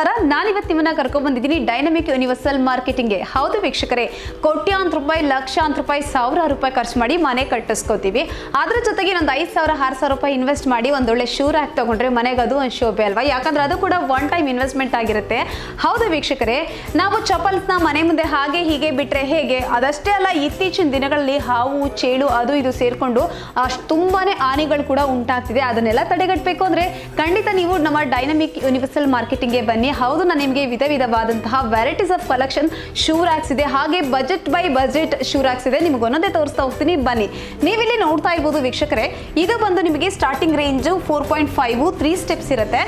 ನಮಸ್ಕಾರ. ನಾನಿವತ್ತು ನಿಮ್ಮನ್ನ ಕರ್ಕೊಂಡ್ ಬಂದಿದ್ದೀನಿ ಡೈನಮಿಕ್ ಯೂನಿವರ್ಸಲ್ ಮಾರ್ಕೆಟಿಂಗ್ಗೆ ಹೌದು ವೀಕ್ಷಕರೇ ಕೋಟ್ಯಾಂತರ ರೂಪಾಯಿ ಲಕ್ಷಾಂತರ ರೂಪಾಯಿ, ಸಾವಿರಾರು ರೂಪಾಯಿ ಖರ್ಚು ಮಾಡಿ ಮನೆ ಕಟ್ಟಿಸ್ಕೋತೀವಿ. ಅದ್ರ ಜೊತೆಗೆ ಒಂದು ಐದು ಸಾವಿರ, ಆರು ಸಾವಿರ ರೂಪಾಯಿ ಇನ್ವೆಸ್ಟ್ ಮಾಡಿ ಒಂದೊಳ್ಳೆ ಶೂರ್ ಆಗಿ ತಗೊಂಡ್ರೆ ಮನೆಗೆ ಅದು ಒಂದು ಶೋಭೆ ಅಲ್ವಾ? ಯಾಕಂದ್ರೆ ಅದು ಕೂಡ ಒನ್ ಟೈಮ್ ಇನ್ವೆಸ್ಟ್ಮೆಂಟ್ ಆಗಿರುತ್ತೆ. ಹೌದು ವೀಕ್ಷಕರೇ, ನಾವು ಚಪಲ್ಸ್ನ ಮನೆ ಮುಂದೆ ಹಾಗೆ ಹೀಗೆ ಬಿಟ್ರೆ ಹೇಗೆ? ಅದಷ್ಟೇ ಅಲ್ಲ, ಇತ್ತೀಚಿನ ದಿನಗಳಲ್ಲಿ ಹಾವು, ಚೇಳು, ಅದು ಇದು ಸೇರ್ಕೊಂಡು ಅಷ್ಟು ತುಂಬಾನೇ ಹಾನಿಗಳು ಕೂಡ ಉಂಟಾಗ್ತಿದೆ. ಅದನ್ನೆಲ್ಲ ತಡೆಗಟ್ಟಬೇಕು ಅಂದ್ರೆ ಖಂಡಿತ ನೀವು ನಮ್ಮ ಡೈನಮಿಕ್ ಯೂನಿವರ್ಸಲ್ ಮಾರ್ಕೆಟಿಂಗ್ಗೆ ಬನ್ನಿ. ಹೌದು ನಾನು ನಿಮಗೆ ವಿಧ ವಿಧವಾದಂತಹ ವೆರೈಟೀಸ್ ಆಫ್ ಕಲೆಕ್ಷನ್ ಶೂರ್ ಇದೆ. ಹಾಗೆ ಬಜೆಟ್ ಬೈ ಬಜೆಟ್ ಶೂರ್ ಇದೆ. ನಿಮ್ಗೆ ಒಂದೊಂದೇ ತೋರಿಸ್ತಾ ಹೋಗ್ತೀನಿ. ಬನ್ನಿ. ನೀವಿಲ್ಲಿ ನೋಡ್ತಾ ಇರ್ಬೋದು ವೀಕ್ಷಕರೇ, ಇದು ಬಂದು ನಿಮಗೆ starting range four point five three steps ಇರುತ್ತೆ.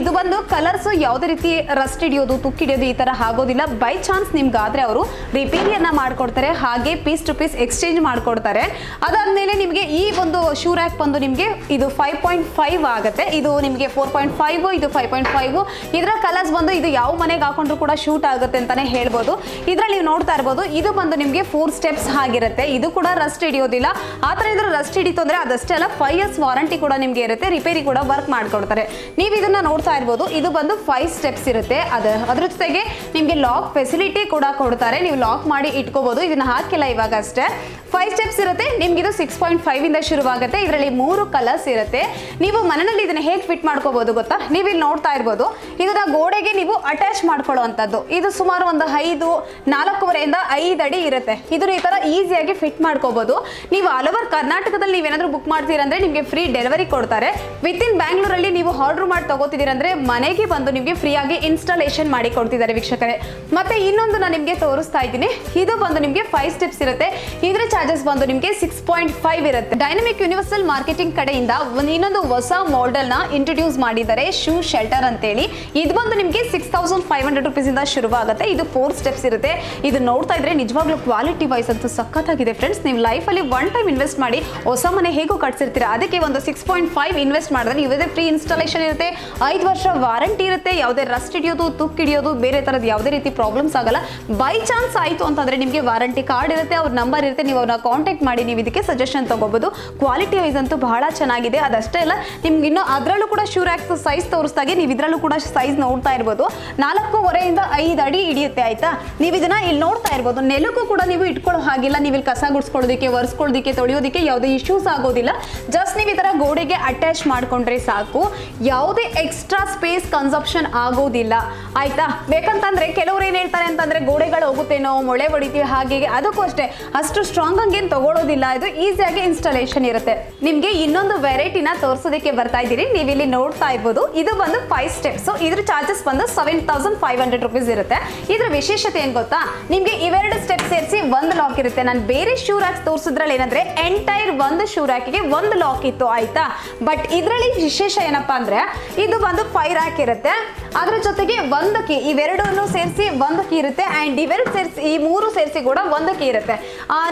ಇದು ಬಂದು ಕಲರ್ಸ್ ಯಾವುದೇ ರೀತಿ ರಸ್ಟ್ ಹಿಡಿಯೋದು, ತುಕ್ಕಿ ಹಿಡಿಯೋದು ಈ ತರ ಆಗೋದಿಲ್ಲ. ಬೈ ಚಾನ್ಸ್ ನಿಮ್ಗಾದ್ರೆ ಅವರು ರಿಪೇರಿಯನ್ನ ಮಾಡ್ಕೊಡ್ತಾರೆ. ಹಾಗೆ ಪೀಸ್ ಟು ಪೀಸ್ ಎಕ್ಸ್ಚೇಂಜ್ ಮಾಡ್ಕೊಡ್ತಾರೆ. ಅದಾದ್ಮೇಲೆ ನಿಮಗೆ ಈ ಒಂದು ಶೂ ರ್ಯಾಕ್ ಬಂದು ನಿಮಗೆ ಇದು ಫೈವ್ ಪಾಯಿಂಟ್ ಫೈವ್ ಆಗುತ್ತೆ. ಇದು ನಿಮಗೆ ಫೋರ್ ಪಾಯಿಂಟ್ ಫೈವ್ ಇದು ಫೈವ್ ಪಾಯಿಂಟ್ ಫೈವ್ ಇದರ ಕಲರ್ಸ್ ಬಂದು ಇದು ಯಾವ ಮನೆಗೆ ಹಾಕೊಂಡ್ರು ಕೂಡ ಶೂಟ್ ಆಗುತ್ತೆ ಅಂತಾನೆ ಹೇಳ್ಬೋದು. ಇದ್ರಲ್ಲಿ ನೀವು ನೋಡ್ತಾ ಇರ್ಬೋದು, ಇದು ಬಂದು ನಿಮಗೆ ಫೋರ್ ಸ್ಟೆಪ್ಸ್ ಆಗಿರುತ್ತೆ. ಇದು ಕೂಡ ರಸ್ಟ್ ಹಿಡಿಯೋದಿಲ್ಲ. ಆ ಥರ ಇದ್ರೆ ರಸ್ಟ್ ಹಿಡಿತು ಅಂದರೆ ಅದಷ್ಟೇ ಅಲ್ಲ ಫೈವ್ ಇಯರ್ಸ್ ವಾರಂಟಿ ಕೂಡ ನಿಮಗೆ ಇರುತ್ತೆ. ರಿಪೇರಿ ಕೂಡ ವರ್ಕ್ ಮಾಡ್ಕೊಡ್ತಾರೆ. ನೀವು ಇದನ್ನ ನೋಡ್ತಾ ಇರ್ಬೋದು, ಇದು ಬಂದು ಫೈವ್ ಸ್ಟೆಪ್ಸ್ ಇರುತ್ತೆ. ಅದು, ಅದ್ರ ಜೊತೆಗೆ ನಿಮಗೆ ಲಾಕ್ ಫೆಸಿಲಿಟಿ ಕೂಡ ಕೊಡ್ತಾರೆ. ನೀವು ಲಾಕ್ ಮಾಡಿ ಇಟ್ಕೋಬಹುದು ಇದನ್ನ ಹಾಕಿಲ್ಲ ಇವಾಗ ಅಷ್ಟೇ. ಫೈವ್ ಸ್ಟೆಪ್ಸ್ ಇರುತ್ತೆ, ನಿಮ್ಗೆ ಇದು ಸಿಕ್ಸ್ ಪಾಯಿಂಟ್ ಫೈವ್ ಇಂದ ಶುರುವಾಗುತ್ತೆ. ಇದರಲ್ಲಿ ಮೂರು ಕಲರ್ಸ್ ಇರುತ್ತೆ. ನೀವು ಮನೆಯಲ್ಲಿ ಇದನ್ನ ಹೇಗೆ ಫಿಟ್ ಮಾಡ್ಕೋಬಹುದು ಗೊತ್ತಾ? ನೀವು ಇಲ್ಲಿ ನೋಡ್ತಾ ಇರ್ಬೋದು. ಇದನ್ನ ಗೋಡೆಗೆ ನೀವು ಅಟ್ಯಾಚ್ ಮಾಡ್ಕೊಳ್ಳುವಂಥದ್ದು. ಇದು ಸುಮಾರು ಒಂದು ಐದು, ನಾಲ್ಕೂವರೆಯಿಂದ ಐದು ಅಡಿ ಇರುತ್ತೆ. ಇದನ್ನು ಈ ತರ ಈಸಿಯಾಗಿ ಫಿಟ್ ಮಾಡ್ಕೋಬೋದು. ನೀವು ಆಲ್ ಓವರ್ ಕರ್ನಾಟಕದಲ್ಲಿ ನೀವೇನಾದರೂ ಬುಕ್ ಮಾಡ್ತೀರಂದ್ರೆ ನಿಮಗೆ ಫ್ರೀ ಡೆಲಿವರಿ ಕೊಡ್ತಾರೆ. ವಿತ್ ಇನ್ ಬ್ಯಾಂಗ್ಳೂರಲ್ಲಿ ನೀವು ಆರ್ಡರ್ ಮಾಡಿ ತಗೋತಿದ್ದೀರಂದ್ರೆ ಮನೆಗೆ ಬಂದು ನಿಮಗೆ ಫ್ರೀಯಾಗಿ ಇನ್ಸ್ಟಾಲೇಷನ್ ಮಾಡಿ ಕೊಡ್ತಿದ್ದಾರೆ ವೀಕ್ಷಕರೇ. ಮತ್ತೆ ಇನ್ನೊಂದು ನಾನು ನಿಮಗೆ ತೋರಿಸ್ತಾ ಇದ್ದೀನಿ. ಇದು ಬಂದು ನಿಮಗೆ ಫೈವ್ ಸ್ಟೆಪ್ಸ್ ಇರುತ್ತೆ. ಇದರ ಚಾರ್ಜಸ್ ಬಂದು ನಿಮಗೆ ಸಿಕ್ಸ್ ಪಾಯಿಂಟ್ ಫೈವ್ ಇರುತ್ತೆ. ಡೈನಮಿಕ್ ಯೂನಿವರ್ಸಲ್ ಮಾರ್ಕೆಟಿಂಗ್ ಕಡೆಯಿಂದ ಇನ್ನೊಂದು ಹೊಸ ಮಾಡೆಲ್ನ ಇಂಟ್ರೊಡ್ಯೂಸ್ ಮಾಡಿದ್ದಾರೆ. ಶೂ ಶೆಲ್ಟರ್ ಅಂತೇಳಿ. ಇದು ಬಂದು ನಿಮಗೆ six thousand five hundred rupees ಇಂದ ಶುರುವಾಗುತ್ತೆ. ಇದು ಫೋರ್ ಸ್ಟೆಪ್ಸ್ ಇರುತ್ತೆ. ಇದು ನೋಡ್ತಾ ಇದ್ರೆ ನಿಜವಾಗ್ಲೂ ಕ್ವಾಲಿಟಿ ವೈಸ್ ಅಂತೂ ಸಖತ್ತಾಗಿದೆ ಫ್ರೆಂಡ್ಸ್ ನೀವು ಲೈಫಲ್ಲಿ ಒನ್ ಟೈಮ್ ಇನ್ವೆಸ್ಟ್ ಮಾಡಿ ಹೊಸ ಮನೆ ಹೇಗೂ ಕಟ್ಸಿರ್ತೀರಾ? ಅದಕ್ಕೆ ಒಂದು ಸಿಕ್ಸ್ ಪಾಯಿಂಟ್ ಫೈವ್ ಇನ್ವೆಸ್ಟ್ ಮಾಡಿದ್ರೆ ಯಾವುದೇ ಫ್ರೀ ಇನ್ಸ್ಟಾಲೇಷನ್ ಇರುತ್ತೆ. ಐದು ವರ್ಷ ವಾರಂಟಿ ಇರುತ್ತೆ. ಯಾವುದೇ ರಸ್ಟ್ ಹಿಡಿಯೋದು ತುಕ್ಕು ಹಿಡಿಯೋದು, ಬೇರೆ ಥರದ ಯಾವುದೇ ರೀತಿ ಪ್ರಾಬ್ಲಮ್ಸ್ ಆಗಲ್ಲ. ಬೈ ಚಾನ್ಸ್ ಆಯಿತು ಅಂತಂದ್ರೆ ನಿಮಗೆ ವಾರಂಟಿ ಕಾರ್ಡ್ ಇರುತ್ತೆ, ಅವ್ರ ನಂಬರ್ ಇರುತ್ತೆ. ನೀವು ಅವ್ರನ್ನ ಕಾಂಟ್ಯಾಕ್ಟ್ ಮಾಡಿ, ನೀವು ಇದಕ್ಕೆ ಸಜೆಷನ್ ತಗೋಬಹುದು ಕ್ವಾಲಿಟಿ ವೈಸ್ ಅಂತೂ ಬಹಳ ಚೆನ್ನಾಗಿದೆ. ಅದಷ್ಟೇ ಅಲ್ಲ, ನಿಮ್ಗೆ ಇನ್ನೂ ಅದರಲ್ಲೂ ಕೂಡ ಶೂರ್ ಆಕ್ಸ್ ಸೈಜ್ ತೋರಿಸ್ದಾಗೆ. ನೀವು ಇದರಲ್ಲೂ ಕೂಡ ಸೈಜ್ ನೋಡ್ತಾ ಇರ್ಬೋದು. ನಾಲ್ಕೂವರೆಯಿಂದ ಐದು ಅಡಿ ಹಿಡಿಯುತ್ತೆ, ಆಯ್ತಾ? ನೀವು ಇದನ್ನ ಇಲ್ಲಿ ನೋಡ್ತಾ ಇರ್ಬೋದು. ನೆಲಕ್ಕೂ ಕೂಡ ನೀವು ಇಟ್ಕೊಳ್ಳೋ ಹಾಗಿಲ್ಲ. ನೀವು ಇಲ್ಲಿ ಕಸ ಗುಡ್ಸ್ಕೊಳ್ಳೋದಕ್ಕೆ, ಒರೆಸ್ಕೊಳ್ಳೋದಕ್ಕೆ, ತೊಳೆಯೋದಕ್ಕೆ ಯಾವುದೇ ಇಶ್ಯೂಸ್ ಆಗೋದಿಲ್ಲ. ಜಸ್ಟ್ ನೀವು ಈ ಥರ ಗೋಡೆಗೆ ಅಟ್ಯಾಚ್ ಮಾಡ್ಕೊಂಡ್ರೆ ಸಾಕು. ಯಾವುದೇ ಎಕ್ಸ್ಟ್ರಾ ಸ್ಪೇಸ್ ಕನ್ಸಪ್ಷನ್ ಆಗೋದಿಲ್ಲ. ಆಯ್ತಾ? ಬೇಕಂತಂದ್ರೆ ಕೆಲವ್ರು ಏನ್ ಹೇಳ್ತಾರೆ ಅಂತಂದ್ರೆ, ಗೋಡೆಗಳು ಹೋಗುತ್ತೇನೋ, ಮೊಳೆ ಹೊಡಿತೀವಿ ಹಾಗೆ. ಅದಕ್ಕೂ ಅಷ್ಟೇ. ಅಷ್ಟು ಸ್ಟ್ರಾಂಗ್ ಆಗಿ ತಗೊಳ್ಳೋದಿಲ್ಲ ಇದು ಈಸಿಯಾಗಿ ಇನ್ಸ್ಟಾಲೇಷನ್ ಇರುತ್ತೆ. ನಿಮ್ಗೆ ಇನ್ನೊಂದು ವೆರೈಟಿನ ತೋರಿಸೋದಕ್ಕೆ ಬರ್ತಾ ಇದ್ದೀರಿ. ನೀವು ಇಲ್ಲಿ ನೋಡ್ತಾ ಇರ್ಬೋದು. ಇದು ಬಂದು ಫೈವ್ ಸ್ಟೆಪ್ಸ್ ಇದ್ರ ಚಾರ್ಜಸ್ ಬಂದು seven thousand five hundred rupees ಇರುತ್ತೆ. ಇದ್ರ ವಿಶೇಷತೆ ಏನ್ ಗೊತ್ತಾ? ನಿಮ್ಗೆ ಇವೆರಡು ಸ್ಟೆಪ್ ಸೇರಿಸಿ ಒಂದು ಲಾಕ್ ಇರುತ್ತೆ. ನಾನು ಬೇರೆ ಶೂ ರ್ಯಾಕ್ ತೋರಿಸಿದ್ರಲ್ಲಿ ಏನಂದ್ರೆ ಎಂಟೈರ್ ಒಂದು ಶೂ ರ್ಯಾಕಿಗೆ ಒಂದು ಲಾಕ್ ಇತ್ತು, ಆಯ್ತಾ? ಬಟ್ ಇದರಲ್ಲಿ ವಿಶೇಷ ಏನಪ್ಪಾ ಅಂದ್ರೆ, ಇದು ಬಂದು ಫೈವ್ ರ್ಯಾಕ್ ಇರುತ್ತೆ. ಅದರ ಜೊತೆಗೆ ಒಂದು ಕೀ ಇವೆರಡನ್ನು ಸೇರಿಸಿ ಒಂದು ಕೀ ಇರುತ್ತೆ. ಅಂಡ್ ಇವೆರಡು ಸೇರಿಸಿ, ಈ ಮೂರು ಸೇರಿಸಿ ಕೂಡ ಒಂದು ಕೀ ಇರುತ್ತೆ.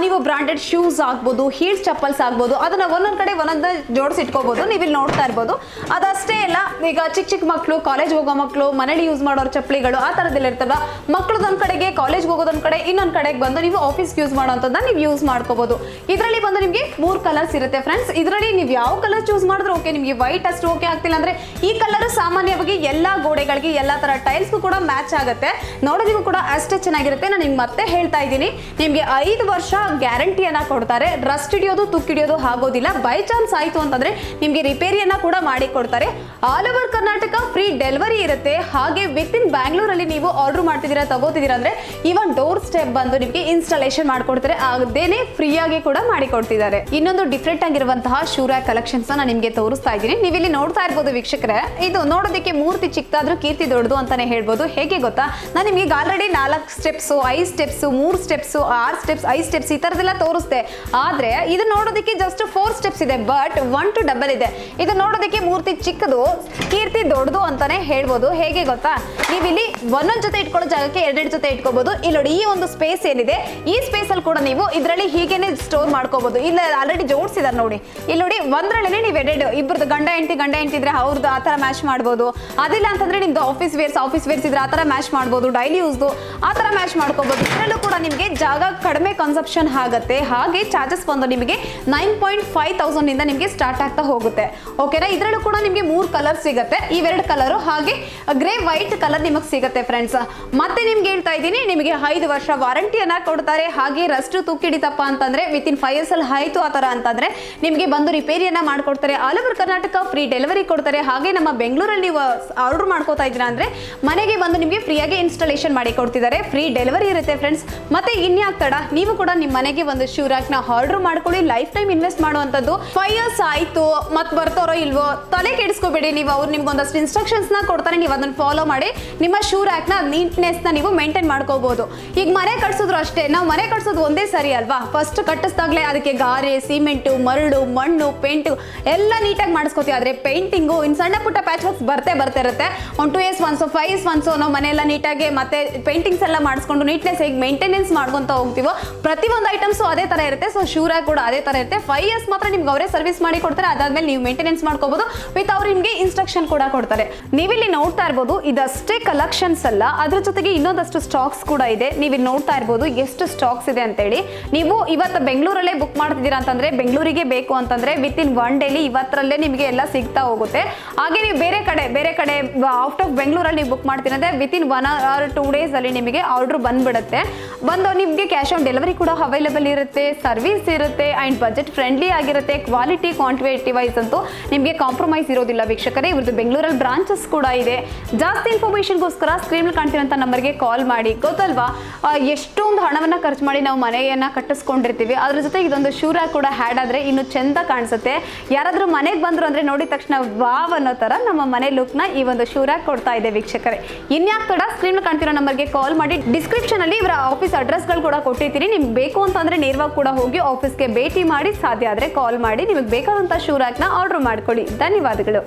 ನೀವು ಬ್ರಾಂಡೆಡ್ ಶೂಸ್ ಆಗ್ಬೋದು ಹೀಲ್ಸ್ ಚಪ್ಪಲ್ಸ್ ಆಗ್ಬೋದು, ಅದನ್ನ ಒಂದೊಂದು ಕಡೆ ಒಂದೊಂದು ಜೋಡಿಸಿ ಇಟ್ಕೋಬಹುದು ನೀವು ಇಲ್ಲಿ ನೋಡ್ತಾ ಇರ್ಬೋದು. ಅದಷ್ಟೇ ಅಲ್ಲ, ಈಗ ಚಿಕ್ಕ ಚಿಕ್ಕ ಮಕ್ಕಳು ಕಾಲೇಜ್ ಹೋಗೋ ಮಕ್ಕಳು ಮನೇಲಿ ಯೂಸ್ ಮಾಡೋರು ಚಪ್ಪಲಿಗಳು, ಆ ಥರದ್ದೆಲ್ಲ ಇರ್ತಲ್ಲ ಮಕ್ಕಳದೊಂದು ಕಡೆಗೆ ಕಾಲೇಜ್ ಹೋಗೋದೊಂದು ಕಡೆ, ಇನ್ನೊಂದು ಕಡೆಗೆ ಬಂದು ನೀವು ಆಫೀಸ್ಗೆ ಯೂಸ್ ಮಾಡೋಂಥದ್ದನ್ನ ನೀವು ಯೂಸ್ ಮಾಡ್ಕೋಬೋದು. ಇದರಲ್ಲಿ ಬಂದು ನಿಮಗೆ ಮೂರು ಕಲರ್ಸ್ ಇರುತ್ತೆ ಫ್ರೆಂಡ್ಸ್ ಇದರಲ್ಲಿ ನೀವು ಯಾವ ಕಲರ್ ಚೂಸ್ ಮಾಡಿದ್ರೆ ಓಕೆ ನಿಮಗೆ ವೈಟ್ ಅಷ್ಟು ಓಕೆ ಆಗ್ತಿಲ್ಲ ಅಂದ್ರೆ, ಈ ಕಲರ್ ಸಾಮಾನ್ಯವಾಗಿ ಎಲ್ಲ ಗೋಡೆಗಳಿಗೆ, ಎಲ್ಲ ತರ ಟೈಲ್ಸ್ಗೂ ಕೂಡ ಮ್ಯಾಚ್ ಆಗುತ್ತೆ. ನೋಡೋದಿಗೂ ಕೂಡ ಅಷ್ಟೇ ಚೆನ್ನಾಗಿರುತ್ತೆ. ನಾನು ನಿಮ್ಗೆ ಮತ್ತೆ ಹೇಳ್ತಾ ಇದ್ದೀನಿ. ನಿಮಗೆ ಐದು ವರ್ಷ ಗ್ಯಾರಂಟಿಯನ್ನ ಕೊಡ್ತಾರೆ. ರಸ್ಟ್ ಹಿಡಿಯೋದು ತುಕ್ಕಿಡಿಯೋದು ಆಗೋದಿಲ್ಲ. ಬೈ ಚಾನ್ಸ್ ಆಯ್ತು ಅಂತಂದ್ರೆ ನಿಮಗೆ ರಿಪೇರಿಯನ್ನ ಕೂಡ ಮಾಡಿ ಕೊಡ್ತಾರೆ. All over Karnataka free delivery ಇರುತ್ತೆ. ಹಾಗೆ ವಿತ್ ಇನ್ ಬ್ಯಾಂಗ್ಳೂರಲ್ಲಿ ನೀವು ಆರ್ಡರ್ ಮಾಡ್ತಿದ್ದೀರಾ, ತಗೋತಿದ್ದೀರಾ ಅಂದ್ರೆ ಈವನ್ ಡೋರ್ ಸ್ಟೆಪ್ ಬಂದು ನಿಮಗೆ ಇನ್ಸ್ಟಾಲೇಷನ್ ಮಾಡ್ಕೊಡ್ತಾರೆ. ಅದೇನೆ ಫ್ರೀಯಾಗಿ ಕೂಡ ಮಾಡಿಕೊಡ್ತಿದ್ದಾರೆ ಇನ್ನೊಂದು ಡಿಫ್ರೆಂಟ್ ಆಗಿರುವಂತಹ ಶೂರ್ಯ ಕಲೆಕ್ಷನ್ಸ್ ನಾನು ನಿಮಗೆ ತೋರಿಸ್ತಾ ಇದ್ದೀನಿ. ನೀವು ಇಲ್ಲಿ ನೋಡ್ತಾ ಇರ್ಬೋದು ವೀಕ್ಷಕರೇ, ಇದು ನೋಡೋದಕ್ಕೆ ಮೂರ್ತಿ ಚಿಕ್ಕದಾದ್ರೂ ಕೀರ್ತಿ ದೊಡ್ಡದು ಅಂತಾನೆ ಹೇಳ್ಬೋದು. ಹೇಗೆ ಗೊತ್ತಾ? ನಾನು ನಿಮಗೆ ಆಲ್ರೆಡಿ ನಾಲ್ಕು ಸ್ಟೆಪ್ಸ್ ಐದು ಸ್ಟೆಪ್ಸ್ ಮೂರು ಸ್ಟೆಪ್ಸ್ ಆರು ಸ್ಟೆಪ್ಸ್ ಐದು ಸ್ಟೆಪ್ಸ್ ಈ ಥರದ್ದೆಲ್ಲ ತೋರಿಸ್ದೆ. ಆದ್ರೆ ಇದು ನೋಡೋದಕ್ಕೆ ಜಸ್ಟ್ ಫೋರ್ ಸ್ಟೆಪ್ಸ್ ಇದೆ ಬಟ್ ಒನ್ ಟು ಡಬಲ್ ಇದೆ. ಇದು ನೋಡೋದಕ್ಕೆ ಮೂರ್ತಿ ಚಿಕ್ಕದು, ಕೀರ್ತಿ ದೊಡ್ಡದು ಅಂತಾನೆ ಹೇಳ್ಬೋದು. ಹೇಗೆ ಗೊತ್ತಾ? ನೀವು ಇಲ್ಲಿ ಒಂದೊಂದ್ ಜೊತೆ ಇಟ್ಕೊಳ್ಳೋ ಜಾಗಕ್ಕೆ ಎರಡೆರಡು ಜೊತೆ ಇಟ್ಕೋಬಹುದು ಇಲ್ಲಿ ನೋಡಿ, ಈ ಒಂದು ಸ್ಪೇಸ್ ಏನಿದೆ, ಈ ಸ್ಪೇಸ್ ಅಲ್ಲಿ ಕೂಡ ನೀವು ಇದರಲ್ಲಿ ಹೀಗೇನೆ ಸ್ಟೋರ್ ಮಾಡ್ಕೋಬಹುದು ಇಲ್ಲ ಆಲ್ರೆಡಿ ಜೋಡಿಸಿದಾರೆ ನೋಡಿ. ಇಲ್ಲಿ ನೋಡಿ ಒಂದ್ರಲ್ಲೇ ನೀವು ಎರಡೆರಡು ಇಬ್ಬರದ್ದು ಗಂಡ ಹೆಂಡತಿ ಗಂಡ ಹೆಂಡತಿ ಇದ್ರೆ ಅವ್ರದ್ದು ಆ ಥರ ಮ್ಯಾಚ್ ಮಾಡ್ಬೋದು. ಅದಿಲ್ಲ ಅಂತಂದ್ರೆ ನಿಮ್ದು ಆಫೀಸ್ ವೇರ್ಸ್ ಆಫೀಸ್ ವೇರ್ಸ್ ಇದ್ರೆ ಆ ಥರ ಮ್ಯಾಚ್ ಮಾಡ್ಬೋದು ಡೈಲಿ ಯೂಸ್ದು ಆ ಥರ ಮ್ಯಾಚ್ ಮಾಡ್ಕೋಬಹುದು ಇದರಲ್ಲೂ ಕೂಡ ನಿಮಗೆ ಜಾಗ ಕಡಿಮೆ ಕನ್ಸಪ್ಷನ್ ಆಗುತ್ತೆ. ಹಾಗೆ ಚಾರ್ಜಸ್ ಬಂದು ನಿಮಗೆ ನೈನ್ ಪಾಯಿಂಟ್ ಫೈವ್ ತೌಸಂಡ್ ಇಂದ ನಿಮಗೆ ಸ್ಟಾರ್ಟ್ ಆಗ್ತಾ ಹೋಗುತ್ತೆ. ಓಕೆನಾ ಇದರಲ್ಲೂ ಕೂಡ ನಿಮಗೆ ಮೂರು ಕಲರ್ ಸಿಗುತ್ತೆ. ಇವೆರಡು ಕಲರು ಹಾಗೆ ಗ್ರೇ ವೈಟ್ ಕಲರ್ ನಿಮಗೆ ಸಿಗುತ್ತೆ ಫ್ರೆಂಡ್ಸ್ ಮತ್ತೆ ನಿಮ್ಗೆ ಹೇಳ್ತಾ ಇದ್ದೀನಿ, ನಿಮಗೆ ಐದು ವರ್ಷ ವಾರಂಟಿಯನ್ನ ಕೊಡ್ತಾರೆ. ಹಾಗೆ ರಸ್ಟ್ ಅಂತಂದ್ರೆ ವಿತ್ ಇನ್ ಫೈವ್ ಇಯರ್ಸ್ ಅಲ್ಲಿ ಆಯ್ತು ಆ ಥರ ಅಂತಂದ್ರೆ, ನಿಮಗೆ ಬಂದು ರಿಪೇರಿಯನ್ನ ಮಾಡ್ಕೊಡ್ತಾರೆ. All over Karnataka free delivery ಕೊಡ್ತಾರೆ. ಹಾಗೆ ನಮ್ಮ ಬೆಂಗಳೂರಲ್ಲಿ ನೀವು ಆರ್ಡರ್ ಮಾಡ್ಕೋತಾ ಇದ್ದೀರಾ ಅಂದ್ರೆ, ಮನೆಗೆ ಬಂದು ನಿಮಗೆ ಫ್ರೀಯಾಗಿ ಇನ್ಸ್ಟಾಲೇಷನ್ ಮಾಡಿ ಕೊಡ್ತಿದ್ದಾರೆ. ಫ್ರೀ ಡೆಲಿವರಿ ಇರುತ್ತೆ ಫ್ರೆಂಡ್ಸ್ ಮತ್ತೆ ಇನ್ಯಾಕ್ ತಡ? ನೀವು ಕೂಡ ನಿಮ್ಮ ಮನೆಗೆ ಒಂದು ಶೂರಾಕ್ನ ಆರ್ಡರ್ ಮಾಡ್ಕೊಳ್ಳಿ ಲೈಫ್ ಟೈಮ್ ಇನ್ವೆಸ್ಟ್ ಮಾಡುವಂಥದ್ದು. ಫೈವ್ ಇಯರ್ಸ್ ಆಯ್ತು, ಮತ್ತೆ ಬರ್ತಾರೋ ಇಲ್ವೋ, ತಲೆ ಕೆಡಿಸ್ಕೋಬೇಡಿ. ನೀವು ಅವ್ರು ನಿಮ್ಗೆ ಒಂದಷ್ಟು ನ ಕೊಡ್ತಾರೆ, ನೀವು ಅದನ್ನ ಫಾಲೋ ಮಾಡಿ, ನಿಮ್ಮ ಶೂ ರ್ಯಾಕ್ನ ನೀಟ್ನೆಸ್ನ ನೀವು ಮೇಂಟೈನ್ ಮಾಡ್ಕೋಬಹುದು ಈಗ ಮನೆ ಕಟ್ಸಿದ್ರು ಅಷ್ಟೇ, ನಾವು ಮನೆ ಕಟ್ಸೋದು ಒಂದೇ ಸರಿ ಅಲ್ವಾ? ಫಸ್ಟ್ ಕಟ್ಟಿಸ್ದಾಗಲೇ ಅದಕ್ಕೆ ಗಾರೆ ಸಿಮೆಂಟು ಮರಳು, ಮಣ್ಣು ಪೇಂಟು ಎಲ್ಲ ನೀಟಾಗಿ ಮಾಡಿಸ್ಕೋತೀವಿ ಆದ್ರೆ ಪೇಂಟಿಂಗು ಇನ್ನು ಸಣ್ಣ ಪುಟ್ಟ ಪ್ಯಾಚ್ ವರ್ಕ್ಸ್ ಬರ್ತೇ ಬರ್ತಾ ಇರುತ್ತೆ. One two years once five years once ನಾವು ಮನೆಯೆಲ್ಲ ನೀಟಾಗಿ ಮತ್ತೆ ಪೇಂಟಿಂಗ್ಸ್ ಎಲ್ಲ ಮಾಡಿಸ್ಕೊಂಡು ನೀಟ್ನೆಸ್ ಹೇಗೆ ಮೇಂಟೆನೆನ್ಸ್ ಮಾಡ್ಕೊಂತ ಹೋಗ್ತೀವೋ ಪ್ರತಿಯೊಂದು ಐಟಮ್ಸು ಅದೇ ಥರ ಇರುತ್ತೆ. ಸೊ ಶೂರಾಗಿ ಕೂಡ ಅದೇ ಥರ ಇರುತ್ತೆ. ಫೈವ್ ಇಯರ್ಸ್ ಮಾತ್ರ ನಿಮ್ಗೆ ಅವರೇ ಸರ್ವಿಸ್ ಮಾಡಿ ಕೊಡ್ತಾರೆ. ಅದಾದ್ಮೇಲೆ ನೀವು ಮೇಂಟೆನೆನ್ಸ್ ಮಾಡ್ಕೋಬಹುದು ವಿತ್ ಅವ್ರು ನಿಮಗೆ ಇನ್ಸ್ಟ್ರಕ್ಷನ್ ಕೂಡ ಕೊಡ್ತಾರೆ. ನೀವಿಲ್ಲಿ ನೋಡ್ತಾ ಇರ್ಬೋದು ಇದಷ್ಟೇ ಕಲೆಕ್ಷನ್ಸ್ ಅಲ್ಲ. ಅದ್ರ ಜೊತೆಗೆ ಇನ್ನೊಂದಷ್ಟು ಸ್ಟಾಕ್ಸ್ ಕೂಡ ಇದೆ. ನೀವಿಲ್ಲಿ ನೋಡ್ತಾ ಇರ್ಬೋದು, ಎಷ್ಟು ಸ್ಟಾಕ್ಸ್ ಇದೆ ಅಂತೇಳಿ. ನೀವು ಇವತ್ತು ಬೆಂಗಳೂರಲ್ಲೇ ಬುಕ್ ಮಾಡ್ತಿದ್ದೀರಾ ಅಂತಂದ್ರೆ, ಬೆಂಗಳೂರಿಗೆ ಬೇಕು ಅಂತಂದ್ರೆ ವಿತ್ ಇನ್ ಒನ್ ಡೇಲಿ ಇವತ್ತರಲ್ಲೇ ನಿಮಗೆ ಎಲ್ಲ ಸಿಗ್ತಾ ಹೋಗುತ್ತೆ. ಹಾಗೆ ನೀವು ಬೇರೆ ಕಡೆ ಬೇರೆ ಕಡೆ ಔಟ್ ಆಫ್ ಬೆಂಗಳೂರಲ್ಲಿ ನೀವು book ಮಾಡ್ತೀರಂದ್ರೆ within one or two days ಅಲ್ಲಿ ನಿಮಗೆ ಆರ್ಡರ್ ಬಂದ್ಬಿಡುತ್ತೆ. ಬಂದು ನಿಮಗೆ ಕ್ಯಾಶ್ ಆನ್ ಡೆಲಿವರಿ ಕೂಡ ಅವೈಲೇಬಲ್ ಇರುತ್ತೆ ಸರ್ವಿಸ್ ಇರುತ್ತೆ ಅಂಡ್ ಬಜೆಟ್ ಫ್ರೆಂಡ್ಲಿ ಆಗಿರುತ್ತೆ ಕ್ವಾಲಿಟಿ ಕ್ವಾಂಟಿಟಿ ವೈಸ್ ಅಂತೂ ನಿಮಗೆ ಕಾಂಪ್ರಮೈಸ್ ಇರೋದಿಲ್ಲ ವೀಕ್ಷಕರೇ. ಇವ್ರದ್ದು ಬೆಂಗಳೂರಲ್ಲಿ ಬ್ರಾಂಚಸ್ ಕೂಡ ಇದೆ. ಜಾಸ್ತಿ ಇನ್ಫಾರ್ಮೇಷನ್ಗೋಸ್ಕರ ಸ್ಕ್ರೀನ್ ಕಾಣ್ತಿರೋಂಥ ನಂಬರ್ಗೆ ಕಾಲ್ ಮಾಡಿ. ಗೊತ್ತಲ್ವಾ? ಎಷ್ಟೊಂದು ಹಣವನ್ನು ಖರ್ಚು ಮಾಡಿ ನಾವು ಮನೆಯನ್ನ ಕಟ್ಟಿಸ್ಕೊಂಡಿರ್ತೀವಿ. ಅದ್ರ ಜೊತೆ ಇದೊಂದು ಶೂರ ಕೂಡ ಹ್ಯಾಡ್ ಆದ್ರೆ ಇನ್ನು ಚೆಂದ ಕಾಣಿಸುತ್ತೆ. ಯಾರಾದರೂ ಮನೆಗೆ ಬಂದ್ರು ಅಂದ್ರೆ ನೋಡಿದ ತಕ್ಷಣ ವಾವ್ ಅನ್ನೋ ತರ ನಮ್ಮ ಮನೆ ಲುಕ್ನ ಈ ಒಂದು ಶೂರ ಕೊಡ್ತಾ ಇದೆ ವೀಕ್ಷಕರೇ. ಇನ್ಯಾಕ್ ತಡ ಸ್ಕ್ರೀನ್ ಕಾಣ್ತಿರೋ ನಂಬರ್ಗೆ ಕಾಲ್ ಮಾಡಿ. ಡಿಸ್ಕ್ರಿಪ್ಷನ್ ಅಲ್ಲಿ ಇವರ ಆಫೀಸ್ ಅಡ್ರೆಸ್ಗಳು ಕೂಡ ಕೊಟ್ಟಿರ್ತೀನಿ. ನಿಮ್ಗೆ ಬೇಕು ಅಂತಂದ್ರೆ ನೇರವಾಗಿ ಕೂಡ ಹೋಗಿ ಆಫೀಸ್ಗೆ ಭೇಟಿ ಮಾಡಿ, ಸಾಧ್ಯ ಆದರೆ ಕಾಲ್ ಮಾಡಿ, ನಿಮಗೆ ಬೇಕಾದಂಥ ಶೂರಾಕ್ನ ಆರ್ಡರ್ ಮಾಡ್ಕೊಳ್ಳಿ. ಧನ್ಯವಾದಗಳು.